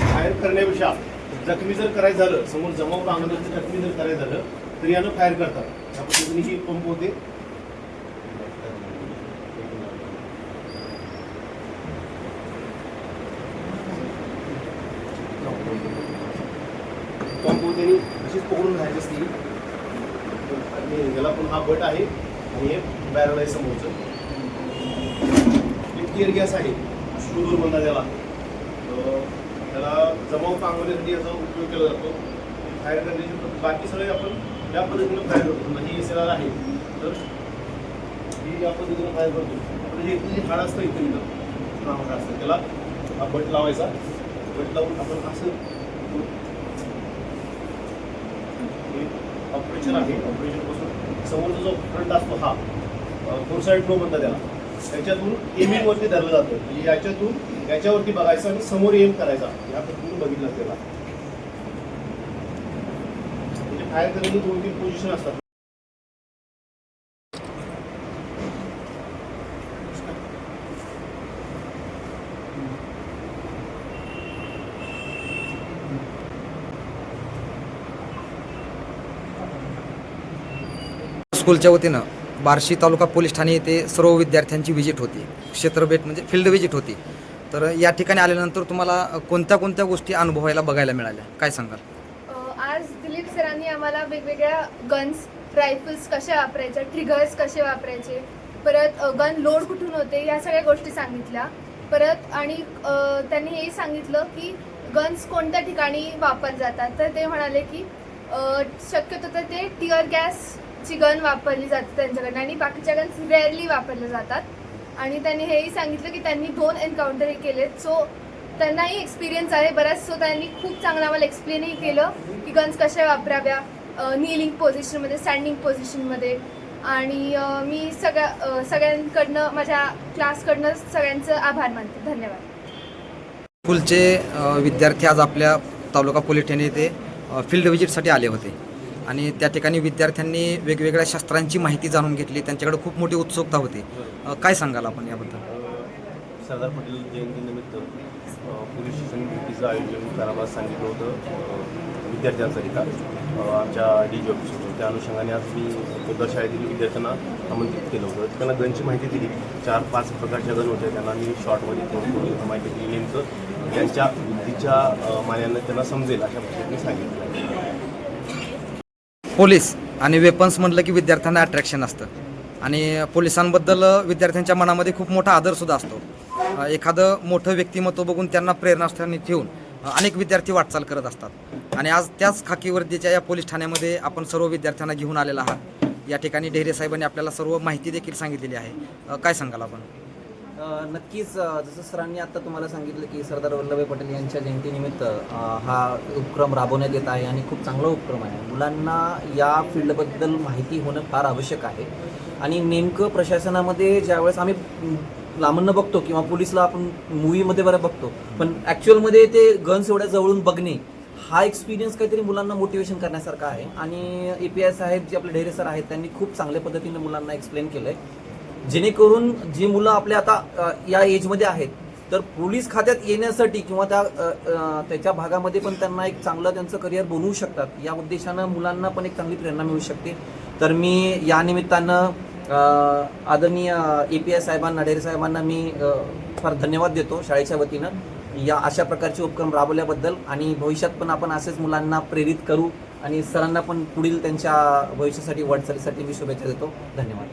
Fire करण्यापेक्षा जखमी जर करायचं झालं समोर जमाव अंगणात जखमी जर करायचं झालं तर यानं फायर करतात. त्या पद्धतीने ही पंप होते. पंप होते आणि अशीच पकडून राहायची असती. आणि याला पण हा बट आहे आणि हे बॅरल आहे समोरचं. टिअर गॅस आहे. स्टूलवर म्हणतात त्याला. त्याला जमाव पांगवण्यासाठी याचा उपयोग केला जातो. फायर करण्याची बाकी सगळे आपण या पद्धतीनं फायर करतो. म्हणजे ही एस आहे. तर ही या पद्धतीनं फायर करतो. आपण हे जी हाड असतं इथं इथं. नाव हाड असतं. त्याला हा बट लावायचा. बट लावून आपण असं ऑपरेशन आहे. ऑपरेशनपासून समोरचा जो फ्रंट असतो हा फोर साईड फ्लो म्हणतात त्याला. त्याच्यातून एमिंगवरती धरलं जातं. म्हणजे याच्यातून याच्यावरती बघायचं आणि समोर एम करायचा. या पद्धतीने बघितलं त्याला म्हणजे फायर करण्याची दोन तीन पोझिशन असतात. स्कूलच्या वतीनं. बार्शी तालुका पोलीस ठाणे येथे सर्व विद्यार्थ्यांची व्हिजिट होती. क्षेत्र भेट म्हणजे फील्ड व्हिजिट होती. तर या ठिकाणी आल्यानंतर तुम्हाला कोणत्या कोणत्या गोष्टी अनुभवायला बघायला मिळाल्या? काय सांगाल? आज दिलीप सरांनी आम्हाला वेगवेगळ्या गन्स रायफल्स कशा वापरायच्या ट्रिगर्स कसे वापरायचे परत गन लोड कुठून होते या सगळ्या गोष्टी सांगितल्या. परत आणि त्यांनी हे सांगितलं की गन्स कोणत्या ठिकाणी वापर जातात. तर ते म्हणाले की शक्यतो तर ते टिअर गॅसची गन वापरली जाते त्यांच्याकडनं आणि बाकीच्या गन्स रेअरली वापरल्या जातात. आणि त्यांनी हेही सांगितलं की त्यांनी दोन एन्काउंटरही केलेत. सो त्यांनाही एक्सपिरियन्स आहे. बराच सो त्यांनी खूप चांगलं आम्हाला एक्सप्लेनही केलं की गन्स कशा वापराव्या निलिंग पोझिशनमध्ये स्टँडिंग पोझिशनमध्ये आणि मी सगळ्या सगळ्यांकडनं माझ्या क्लासकडनं सगळ्यांचं आभार मानते. धन्यवाद. स्कूलचे विद्यार्थी आज आपल्या तालुका पोलीस ठाणे येथे फील्ड व्हिजिटसाठी आले होते. आणि त्या ठिकाणी विद्यार्थ्यांनी वेगवेगळ्या शास्त्रांची माहिती जाणून घेतली. त्यांच्याकडे खूप मोठी उत्सुकता होती. काय सांगाल आपण याबद्दल? सरदार पटेल जयंतीनिमित्त अ, पोलीस स्टेशन भेटीचं आयोजन करायला सांगितलं होतं विद्यार्थ्यांकरिता आमच्या डी जी ऑफिस त्या अनुषंगाने आज मी पोद्दार शाळेतील विद्यार्थ्यांना आमंत्रित केलं होतं. त्यांना गनची माहिती दिली. चार पाच प्रकारच्या गण होत्या. त्यांना मी शॉर्टमध्ये थोडी माहिती दिली. नेमकं त्यांच्या बुद्धीच्या मान्यानं त्यांना समजेल अशा पद्धतीने सांगितलं. पोलीस आणि वेपन्स म्हटलं की विद्यार्थ्यांना अट्रॅक्शन असतं. आणि पोलिसांबद्दल विद्यार्थ्यांच्या मनामध्ये खूप मोठा आदरसुद्धा असतो. एखादं मोठं व्यक्तिमत्व बघून त्यांना प्रेरणास्थानी ठेवून अनेक विद्यार्थी वाटचाल करत असतात. आणि आज त्याच खाकीवर्दीच्या या पोलीस ठाण्यामध्ये आपण सर्व विद्यार्थ्यांना घेऊन आलेला आहात. या ठिकाणी ढेरे साहेबांनी आपल्याला सर्व माहिती देखील सांगितलेली आहे. काय सांगाल आपण? नक्कीच जसं सरांनी आता तुम्हाला सांगितलं की सरदार वल्लभभाई पटेल यांच्या जयंतीनिमित्त हा उपक्रम राबवण्यात येत आहे आणि खूप चांगला उपक्रम आहे. मुलांना या फील्डबद्दल माहिती होणं फार आवश्यक आहे. आणि नेमकं प्रशासनामध्ये ज्यावेळेस आम्ही लांबनं बघतो किंवा पोलिसला आपण मूवीमध्ये बरं बघतो. पण ॲक्च्युअलमध्ये ते गन्स एवढ्या जवळून बघणे हा एक्सपिरियन्स काहीतरी मुलांना मोटिवेशन करण्यासारखा आहे. आणि ए पी आय साहेब जे आपले ढेरे सर आहेत त्यांनी खूप चांगल्या पद्धतीने मुलांना एक्सप्लेन केलं आहे जेणेकरून जी मुलं आपल्या आता या एजमध्ये आहेत तर पोलीस खात्यात येण्यासाठी किंवा त्या त्याच्या भागामध्ये पण त्यांना एक चांगलं त्यांचं करिअर बनवू शकतात. या उद्देशानं मुलांना पण एक चांगली प्रेरणा मिळू शकते. तर मी या निमित्तानं आदरणीय ए पी आय साहेबांना डेरे साहेबांना मी फार धन्यवाद देतो शाळेच्या वतीनं. या अशा प्रकारचे उपक्रम राबवल्याबद्दल आणि भविष्यात पण आपण असेच मुलांना प्रेरित करू आणि सरांना पण पुढील त्यांच्या भविष्यासाठी वाटचालीसाठी मी शुभेच्छा देतो. धन्यवाद.